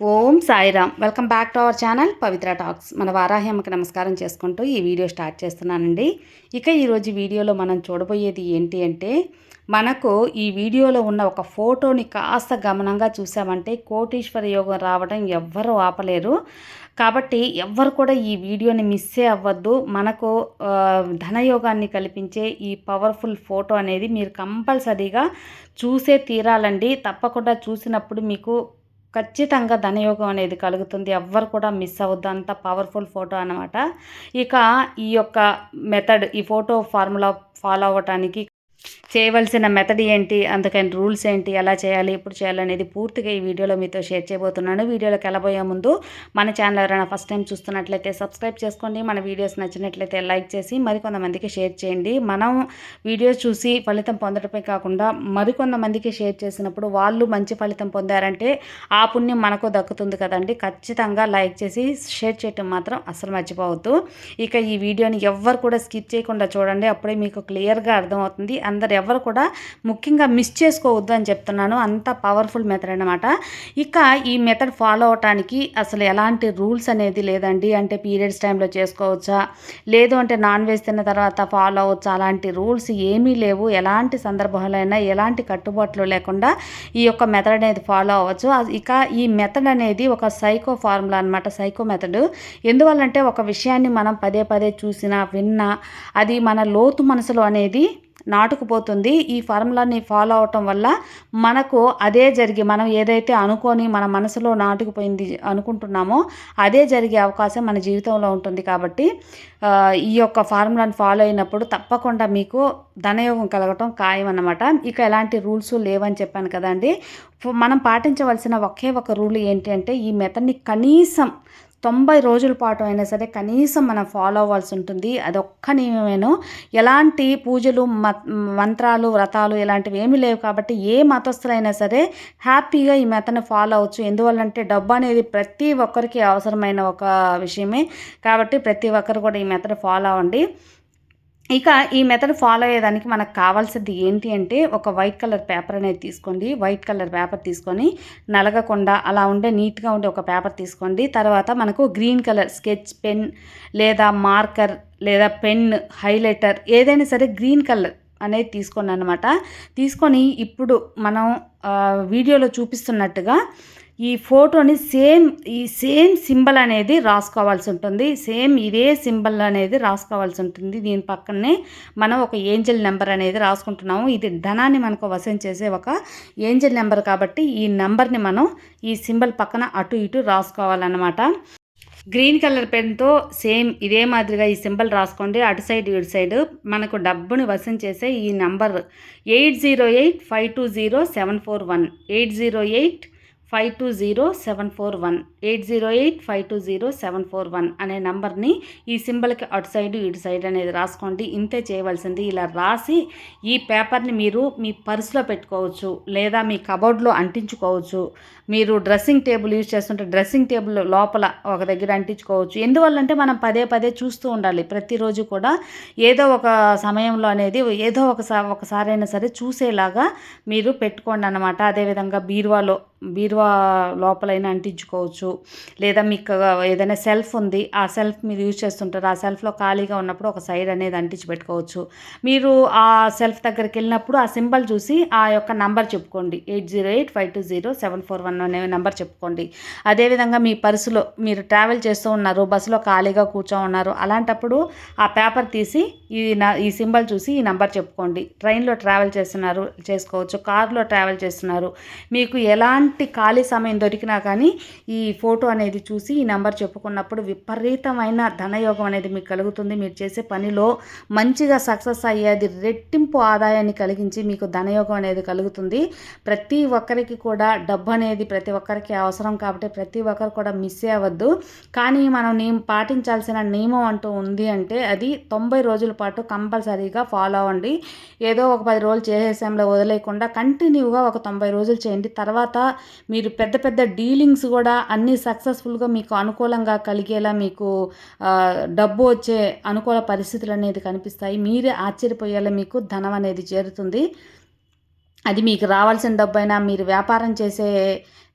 Om Sairam. Welcome back to our channel Pavitra talks. మన వారాహ్యమ్మకి నమస్కారం చేసుకుంటూ ఈ వీడియో స్టార్ట్ చేస్తున్నానండి. ఇక ఈరోజు వీడియోలో మనం చూడబోయేది ఏంటి అంటే మనకు ఈ వీడియోలో ఉన్న ఒక ఫోటోని కాస్త గమనంగా చూసామంటే కోటీశ్వర యోగం రావడం ఎవ్వరూ ఆపలేరు. కాబట్టి ఎవ్వరు కూడా ఈ వీడియోని మిస్సే అవ్వద్దు. మనకు ధనయోగాన్ని కల్పించే ఈ పవర్ఫుల్ ఫోటో అనేది మీరు కంపల్సరీగా చూసే తీరాలండి. తప్పకుండా చూసినప్పుడు మీకు ఖచ్చితంగా ధనయోగం అనేది కలుగుతుంది. ఎవ్వరు కూడా మిస్ అవ్వద్దు. అంత పవర్ఫుల్ ఫోటో అనమాట ఇక ఈ యొక్క మెథడ్ ఈ ఫోటో ఫార్ములా ఫాలో అవ్వటానికి చేయవలసిన మెథడ్ ఏంటి? అందుకని రూల్స్ ఏంటి? ఎలా చేయాలి? ఎప్పుడు చేయాలనేది పూర్తిగా ఈ వీడియోలో మీతో షేర్ చేయబోతున్నాను. వీడియోలోకి వెళ్ళబోయే ముందు మన ఛానల్ ఎవరైనా ఫస్ట్ టైం చూస్తున్నట్లయితే సబ్స్క్రైబ్ చేసుకోండి. మన వీడియోస్ నచ్చినట్లయితే లైక్ చేసి మరికొంతమందికి షేర్ చేయండి. మనం వీడియోస్ చూసి ఫలితం పొందడమే కాకుండా మరికొంతమందికి షేర్ చేసినప్పుడు వాళ్ళు మంచి ఫలితం పొందారంటే ఆ పుణ్యం మనకు దక్కుతుంది కదండి. ఖచ్చితంగా లైక్ చేసి షేర్ చేయటం మాత్రం అసలు మర్చిపోవద్దు. ఇక ఈ వీడియోని ఎవ్వరు కూడా స్కిప్ చేయకుండా చూడండి. అప్పుడే మీకు క్లియర్గా అర్థమవుతుంది. అందరు ఎవరు కూడా ముఖ్యంగా మిస్ చేసుకోవద్దు అని చెప్తున్నాను. అంత పవర్ఫుల్ మెథడ్ అనమాట ఇక ఈ మెథడ్ ఫాలో అవటానికి అసలు ఎలాంటి రూల్స్ అనేది లేదండి. అంటే పీరియడ్స్ టైంలో చేసుకోవచ్చా? లేదు అంటే నాన్ వెజ్ తిన్న తర్వాత ఫాలో అవ్వచ్చా? అలాంటి రూల్స్ ఏమీ లేవు. ఎలాంటి సందర్భాలైనా ఎలాంటి కట్టుబాట్లు లేకుండా ఈ యొక్క మెథడ్ అనేది ఫాలో అవ్వచ్చు. ఇక ఈ మెథడ్ అనేది ఒక సైకో ఫార్ములా అనమాట సైకో మెథడ్ ఎందువల్లంటే ఒక విషయాన్ని మనం పదే పదే చూసినా విన్నా అది మన లోతు మనసులో అనేది నాటుకుపోతుంది. ఈ ఫార్ములాని ఫాలో అవటం వల్ల మనకు అదే జరిగి మనం ఏదైతే అనుకొని మన మనసులో నాటుకుపోయింది అనుకుంటున్నామో అదే జరిగే అవకాశం మన జీవితంలో ఉంటుంది కాబట్టి ఈ యొక్క ఫార్ములాని ఫాలో అయినప్పుడు తప్పకుండా మీకు ధనయోగం కలగటం ఖాయం అన్నమాట ఇక ఎలాంటి రూల్స్ లేవని చెప్పాను కదండి. మనం పాటించవలసిన ఒకే ఒక రూల్ ఏంటి అంటే ఈ మెథడ్ని కనీసం తొంభై రోజుల పాటు అయినా సరే కనీసం మనం ఫాలో అవ్వాల్సి ఉంటుంది. అది ఒక్క ఎలాంటి పూజలు మంత్రాలు వ్రతాలు ఇలాంటివి ఏమీ లేవు కాబట్టి ఏ మతస్థులైనా సరే హ్యాపీగా ఈ మెథడ్ని ఫాలో అవ్వచ్చు. ఎందువల్లంటే డబ్బు అనేది ప్రతి ఒక్కరికి అవసరమైన ఒక విషయమే. కాబట్టి ప్రతి ఒక్కరు కూడా ఈ మెథడ్ ఫాలో అవ్వండి. ఇక ఈ మెథడ్ ఫాలో అయ్యేదానికి మనకు కావాల్సింది ఏంటి అంటే ఒక వైట్ కలర్ పేపర్ అనేది తీసుకోండి. వైట్ కలర్ పేపర్ తీసుకొని నలగకుండా అలా ఉండే నీట్గా ఉండే ఒక పేపర్ తీసుకోండి. తర్వాత మనకు గ్రీన్ కలర్ స్కెచ్ పెన్ లేదా మార్కర్ లేదా పెన్ హైలైటర్ ఏదైనా సరే గ్రీన్ కలర్ అనేది తీసుకోండి అనమాట తీసుకొని ఇప్పుడు మనం వీడియోలో చూపిస్తున్నట్టుగా ఈ ఫోటోని సేమ్ ఈ సేమ్ సింబల్ అనేది రాసుకోవాల్సి ఉంటుంది. సేమ్ ఇదే సింబల్ అనేది రాసుకోవాల్సి ఉంటుంది. దీని పక్కనే మనం ఒక ఏంజల్ నెంబర్ అనేది రాసుకుంటున్నాము. ఇది ధనాన్ని మనకు వశం చేసే ఒక ఏంజల్ నెంబర్ కాబట్టి ఈ నెంబర్ని మనం ఈ సింబల్ పక్కన అటు ఇటు రాసుకోవాలన్నమాట. గ్రీన్ కలర్ పెన్తో సేమ్ ఇదే మాదిరిగా ఈ సింబల్ రాసుకోండి. అటు సైడ్ ఇటు సైడ్ మనకు డబ్బుని వశం చేసే ఈ number eight zero eight five two zero seven four one. Eight zero eight five two zero seven four one eight zero eight five two zero seven four one అనే నంబర్ని ఈ సింబల్కి అటు సైడ్ ఇటు సైడ్ అనేది రాసుకోండి. ఇంతే చేయవలసింది. ఇలా రాసి ఈ పేపర్ని మీరు మీ పర్సులో పెట్టుకోవచ్చు లేదా మీ కబోర్డ్లో అంటించుకోవచ్చు. మీరు డ్రెస్సింగ్ టేబుల్ యూజ్ చేస్తుంటే డ్రెస్సింగ్ టేబుల్ లోపల ఒక దగ్గర అంటించుకోవచ్చు. ఎందువల్లంటే మనం పదే పదే చూస్తూ ఉండాలి. ప్రతిరోజు కూడా ఏదో ఒక సమయంలో అనేది ఏదో ఒకసారి ఒకసారైనా సరే చూసేలాగా మీరు పెట్టుకోండి అన్నమాట. అదేవిధంగా బీరువాలో బీరువా లోపలైనా అంటించుకోవచ్చు. లేదా మీకు ఏదైనా సెల్ఫ్ ఉంది ఆ సెల్ఫ్ మీరు యూజ్ చేస్తుంటారు. ఆ సెల్ఫ్లో ఖాళీగా ఉన్నప్పుడు ఒక సైడ్ అనేది అంటించి పెట్టుకోవచ్చు. మీరు ఆ సెల్ఫ్ దగ్గరికి వెళ్ళినప్పుడు ఆ సింబల్ చూసి ఆ యొక్క నంబర్ చెప్పుకోండి. Eight zero eight five two zero seven four one అనే నెంబర్ చెప్పుకోండి. అదేవిధంగా మీ పర్సులో మీరు ట్రావెల్ చేస్తూ ఉన్నారు బస్సులో ఖాళీగా కూర్చో ఉన్నారు అలాంటప్పుడు ఆ పేపర్ తీసి ఈ న- ఈ సింబల్ చూసి ఈ నంబర్ చెప్పుకోండి. ట్రైన్లో ట్రావెల్ చేస్తున్నారు చేసుకోవచ్చు. కారులో ట్రావెల్ చేస్తున్నారు. మీకు ఎలాంటి ఖాళీ సమయం దొరికినా కానీ ఈ ఫోటో అనేది చూసి ఈ నెంబర్ చెప్పుకున్నప్పుడు విపరీతమైన ధనయోగం అనేది మీకు కలుగుతుంది. మీరు చేసే పనిలో మంచిగా సక్సెస్ అయ్యేది రెట్టింపు ఆదాయాన్ని కలిగించి మీకు ధనయోగం అనేది కలుగుతుంది. ప్రతి ఒక్కరికి కూడా డబ్బు అనేది ప్రతి ఒక్కరికి అవసరం కాబట్టి ప్రతి ఒక్కరు కూడా మిస్ అవ్వద్దు. కానీ మనం నియమ పాటించాల్సిన నియమం అంటూ ఉంది అంటే అది తొంభై రోజుల పాటు కంపల్సరీగా ఫాలో అవ్వండి. ఏదో ఒక పది రోజులు చేసేసాంలో వదిలేయకుండా కంటిన్యూగా ఒక తొంభై రోజులు చేయండి. తర్వాత మీరు పెద్ద పెద్ద డీలింగ్స్ కూడా అన్నీ సక్సెస్ఫుల్గా మీకు అనుకూలంగా కలిగేలా మీకు డబ్బు వచ్చే అనుకూల పరిస్థితులు అనేది కనిపిస్తాయి. మీరే ఆశ్చర్యపోయేలా మీకు ధనం అనేది చేరుతుంది. అది మీకు రావాల్సిన డబ్బైనా మీరు వ్యాపారం చేసే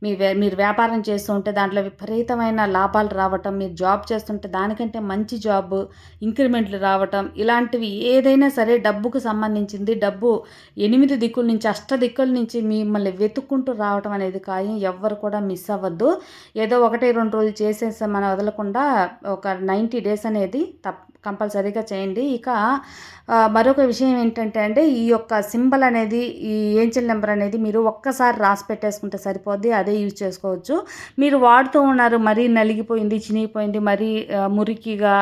మీ మీరు వ్యాపారం చేస్తుంటే దాంట్లో విపరీతమైన లాభాలు రావటం మీరు జాబ్ చేస్తుంటే దానికంటే మంచి జాబ్ ఇంక్రిమెంట్లు రావటం ఇలాంటివి ఏదైనా సరే డబ్బుకు సంబంధించింది. డబ్బు ఎనిమిది దిక్కుల నుంచి అష్ట దిక్కుల నుంచి మిమ్మల్ని వెతుక్కుంటూ రావటం అనేది ఖాయం. ఎవ్వరు కూడా మిస్ అవ్వద్దు. ఏదో ఒకటి రెండు రోజులు చేసేసి మనం వదలకుండా ఒక నైంటీ డేస్ అనేది తప్ప కంపల్సరీగా చేయండి. ఇక మరొక విషయం ఏంటంటే అంటే ఈ యొక్క సింబల్ అనేది ఈ ఏంజల్ నెంబర్ అనేది మీరు ఒక్కసారి రాసి పెట్టేసుకుంటే సరిపోద్ది అదే యూజ్ చేసుకోవచ్చు. మీరు వాడుతూ ఉన్నారు మరీ నలిగిపోయింది చినిగిపోయింది మరీ మురికిగా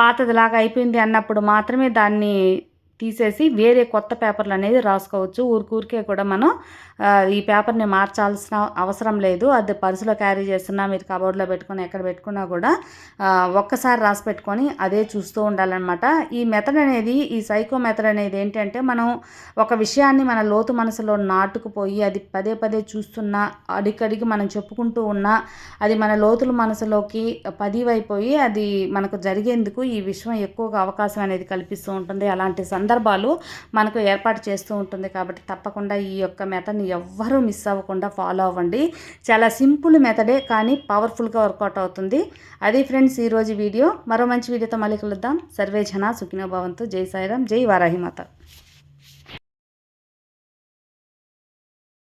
పాతదిలాగా అయిపోయింది అన్నప్పుడు మాత్రమే దాన్ని తీసేసి వేరే కొత్త పేపర్లు అనేది రాసుకోవచ్చు. ఊరికూరికే కూడా మనం ఈ పేపర్ని మార్చాల్సిన అవసరం లేదు. అది పర్సులో క్యారీ చేస్తున్నా మీరు కబోర్డ్లో పెట్టుకుని ఎక్కడ పెట్టుకున్నా కూడా ఒక్కసారి రాసి పెట్టుకొని అదే చూస్తూ ఉండాలన్నమాట. ఈ మెథడ్ అనేది ఈ సైకో మెథడ్ అనేది ఏంటంటే మనం ఒక విషయాన్ని మన లోతు మనసులో నాటుకుపోయి అది పదే పదే చూస్తున్నా అడిగడిగి మనం చెప్పుకుంటూ ఉన్నా అది మన లోతుల మనసులోకి పదివైపోయి అది మనకు జరిగేందుకు ఈ విషయం ఎక్కువగా అవకాశం అనేది కల్పిస్తూ ఉంటుంది. అలాంటి సందర్భాలు మనకు ఏర్పాటు చేస్తూ ఉంటుంది కాబట్టి తప్పకుండా ఈ యొక్క మెథడ్ని ఎవ్వరూ మిస్ అవ్వకుండా ఫాలో అవ్వండి. చాలా సింపుల్ మెథడే కానీ పవర్ఫుల్గా వర్కౌట్ అవుతుంది. అది ఫ్రెండ్స్ ఈరోజు వీడియో. మరో మంచి వీడియోతో మళ్ళీ కలుద్దాం. సర్వే జన సుఖినో భవంతు. జై సాయిరామ్. జై వారాహిమాత